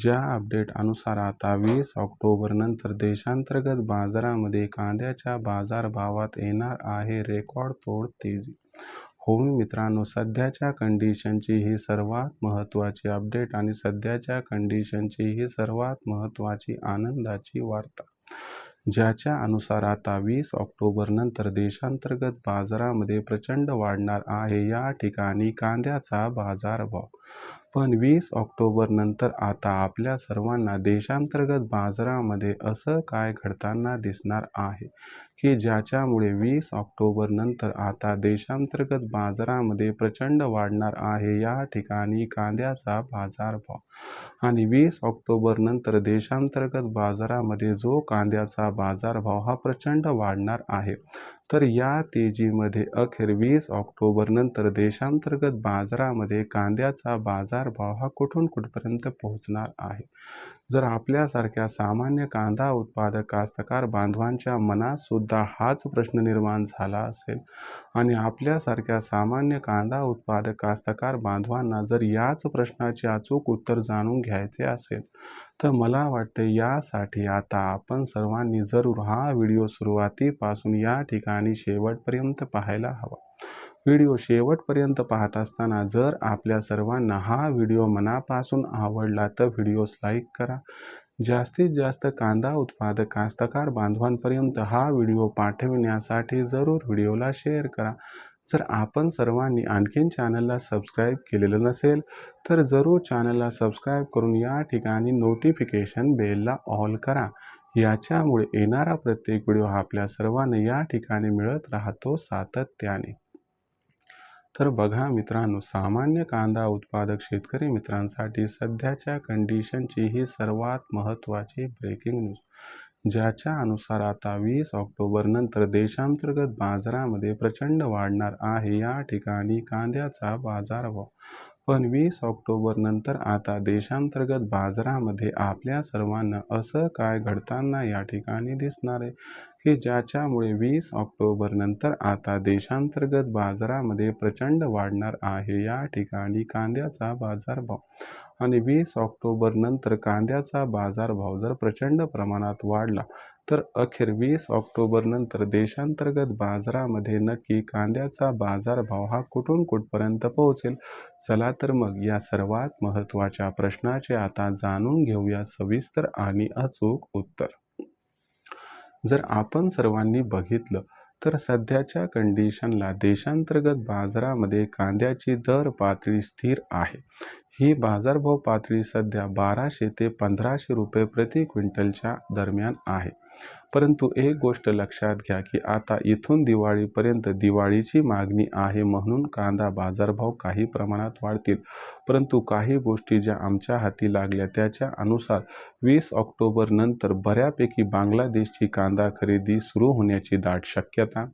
ज्या अपडेट अनुसार आता वीस ऑक्टोबरनंतर देशांतर्गत बाजारामध्ये कांद्याच्या बाजारभावात येणार आहे रेकॉर्ड तोड तेजी. होऊन मित्रांनो सध्याच्या कंडिशनची ही सर्वात महत्त्वाची अपडेट आणि सध्याच्या कंडिशनची ही सर्वात महत्त्वाची आनंदाची वार्ता. ज्याच्या अनुसार आता वीस ऑक्टोबरनंतर देशांतर्गत बाजारामध्ये प्रचंड वाढणार आहे. या ठिकाणी कांद्याचा बाजारभाव पण वीस ऑक्टोबरनंतर आता आपल्या सर्वांना देशांतर्गत बाजारामध्ये असं काय घडताना दिसणार आहे? की ज्याच्यामुळे वीस ऑक्टोबर नंतर आता देशांतर्गत बाजारामध्ये प्रचंड वाढणार आहे. या ठिकाणी कांद्याचा बाजारभाव आणि वीस ऑक्टोबर नंतर देशांतर्गत बाजारामध्ये जो कांद्याचा बाजारभाव हा प्रचंड वाढणार आहे. तर या तेजीमध्ये अखेर वीस ऑक्टोबर नंतर देशांतर्गत बाजारामध्ये कांद्याचा बाजारभाव हा कुठून कुठपर्यंत पोहोचणार आहे? जर आपल्यासारख्या सामान्य कांदा उत्पादक कास्तकार बांधवांच्या मनात सुद्धा हाच प्रश्न निर्माण झाला असेल आणि आपल्यासारख्या सामान्य कांदा उत्पादक कास्तकार बांधवांना जर याच प्रश्नाचे अचूक उत्तर जाणून घ्यायचे असेल तर मला वाटते यासाठी आता आपण सर्वांनी जरूर हा व्हिडिओ सुरुवातीपासून या ठिकाणी शेवटपर्यंत पाहायला हवा. व्हिडिओ शेवटपर्यंत पाहत असताना जर आपल्या सर्वांना हा व्हिडिओ मनापासून आवडला तर व्हिडिओस लाईक करा. जास्तीत जास्त कांदा उत्पादक कास्तकार बांधवांपर्यंत हा व्हिडिओ पाठविण्यासाठी जरूर व्हिडिओला शेअर करा. जर आपण सर्वांनी आणखीन चॅनलला सबस्क्राईब केलेलं नसेल तर जरूर चॅनलला सबस्क्राईब करून या ठिकाणी नोटिफिकेशन बेलला ऑल करा. याच्यामुळे येणारा प्रत्येक व्हिडिओ आपल्या सर्वांना या ठिकाणी मिळत राहतो सातत्याने. तर बघा मित्रांनो सामान्य कांदा उत्पादक शेतकरी मित्रांसाठी सध्याच्या कंडिशनची ही सर्वात महत्त्वाची ब्रेकिंग न्यूज ज्याच्या अनुसार आता वीस ऑक्टोबर नंतर देशांतर्गत बाजारामध्ये प्रचंड वाढणार आहे. या ठिकाणी कांद्याचा बाजारभाव पण वीस ऑक्टोबरनंतर आता देशांतर्गत बाजारामध्ये आपल्या सर्वांना असं काय घडताना या ठिकाणी दिसणार आहे? की ज्याच्यामुळे वीस ऑक्टोबरनंतर आता देशांतर्गत बाजारामध्ये प्रचंड वाढणार आहे या ठिकाणी कांद्याचा बाजारभाव. आणि वीस ऑक्टोबरनंतर कांद्याचा बाजारभाव जर प्रचंड प्रमाणात वाढला तर अखेर वीस ऑक्टोबर नंतर देशांतर्गत बाजारामध्ये नक्की कांद्याचा बाजारभाव हा कुठून कुठपर्यंत पोहोचेल? चला तर मग या सर्वात महत्त्वाच्या प्रश्नाचे आता जाणून घेऊया सविस्तर आणि अचूक उत्तर. जर आपण सर्वांनी बघितलं तर सध्याच्या कंडिशनला देशांतर्गत बाजारामध्ये कांद्याची दर पातळी स्थिर आहे. ही बाजारभाव पातळी सध्या बाराशे ते पंधराशे रुपये प्रति क्विंटलच्या दरम्यान आहे. परंतु एक गोष्ट लक्षात घ्या की आता इथून दिवाळीपर्यंत दिवाळीची मागणी आहे म्हणून कांदा बाजारभाव काही प्रमाणात वाढतील. परंतु काही गोष्टी ज्या आमच्या हाती लागल्या त्याच्या अनुसार वीस ऑक्टोबर नंतर बऱ्यापैकी बांगलादेशची कांदा खरेदी सुरू होण्याची दाट शक्यता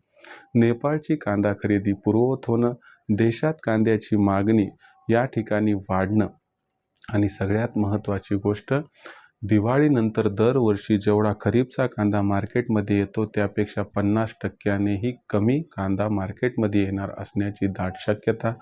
नेपाळची कांदा खरेदी पूर्ववत होणं देशात कांद्याची मागणी या ठिकाणी वाढणं आणि सगळ्यात महत्त्वाची गोष्ट दिवाळीनंतर दरवर्षी जेवढा खरीपचा कांदा मार्केटमध्ये येतो त्यापेक्षा पन्नास टक्क्यानेही कमी कांदा मार्केटमध्ये येणार असण्याची दाट शक्यता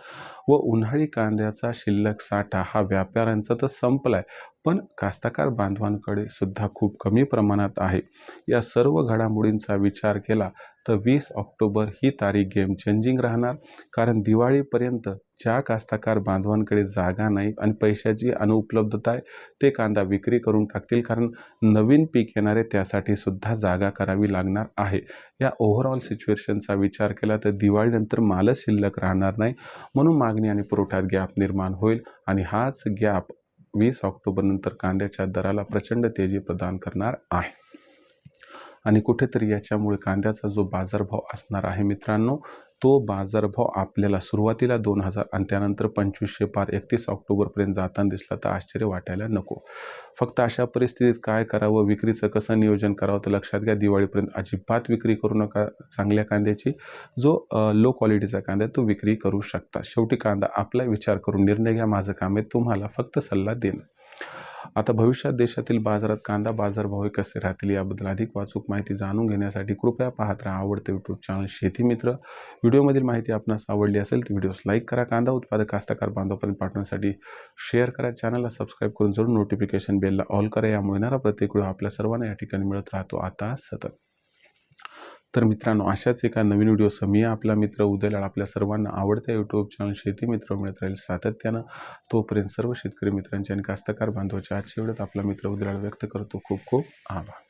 व उन्हाळी कांद्याचा शिल्लक साठा हा व्यापाऱ्यांचा तर संपलाय पण कास्तकार बांधवांकडे सुद्धा खूप कमी प्रमाणात आहे. या सर्व घडामोडींचा विचार केला तर वीस ऑक्टोबर ही तारीख गेम चेंजिंग राहणार. कारण दिवाळीपर्यंत ज्या कास्तकार बांधवांकडे जागा नाही आणि पैशाची अनुपलब्धता आहे ते कांदा विक्री करून टाकतील. कारण नवीन पीक येणारे त्यासाठी सुद्धा जागा करावी लागणार आहे. या ओव्हरऑल सिच्युएशनचा विचार केला तर दिवाळीनंतर मालच शिल्लक राहणार नाही. म्हणून मागणी आणि पुरवठ्यात गॅप निर्माण होईल आणि हाच गॅप वीस ऑक्टोबरनंतर कांद्याच्या दराला प्रचंड तेजी प्रदान करणार आहे. आणि कुठेतरी याच्यामुळे कांद्याचा जो बाजारभाव असणार आहे मित्रांनो तो बाजारभाव आपल्याला सुरुवातीला दोन हजार आणि त्यानंतर पंचवीसशे पार एकतीस ऑक्टोबरपर्यंत जाताना दिसला तर आश्चर्य वाटायला नको. फक्त अशा परिस्थितीत काय करावं? विक्रीचं कसं नियोजन करावं? तर लक्षात घ्या दिवाळीपर्यंत अजिबात विक्री करू नका चांगल्या कांद्याची. जो लो क्वालिटीचा कांदा आहे तो विक्री करू शकता. शेवटी कांदा आपला विचार करून निर्णय घ्या. माझं काम आहे तुम्हाला फक्त सल्ला देणं. आता भविष्यात देशातील बाजारात कांदा बाजारभाव कसे राहतील याबद्दल अधिक वाचूक माहिती जाणून घेण्यासाठी कृपया पाहत राहा आवडते यूट्यूब चॅनल शेती मित्र. व्हिडिओमधील माहिती आपणास आवडली असेल तर व्हिडिओस लाईक करा कांदा उत्पादक कास्तकार बांधवापर्यंत पाठवण्यासाठी शेअर करा चॅनलला सबस्क्राईब करून जरूर नोटिफिकेशन बेलला ऑल करा. यामुळे येणारा प्रत्येक व्हिडिओ आपल्या सर्वांना या ठिकाणी मिळत राहतो. आता सतत. तर मित्रांनो अशाच एका नवीन व्हिडिओसह मी आपला मित्र उदयलाड आपल्या सर्वांना आवडत्या यूट्यूब चॅनल शेती मित्र मिळत राहील सातत्यानं. तोपर्यंत सर्व शेतकरी मित्रांचे आणि कास्तकार बांधवाच्या आजच्या वेळेत आपला मित्र उदयलाड व्यक्त करतो. खूप खूप आभार.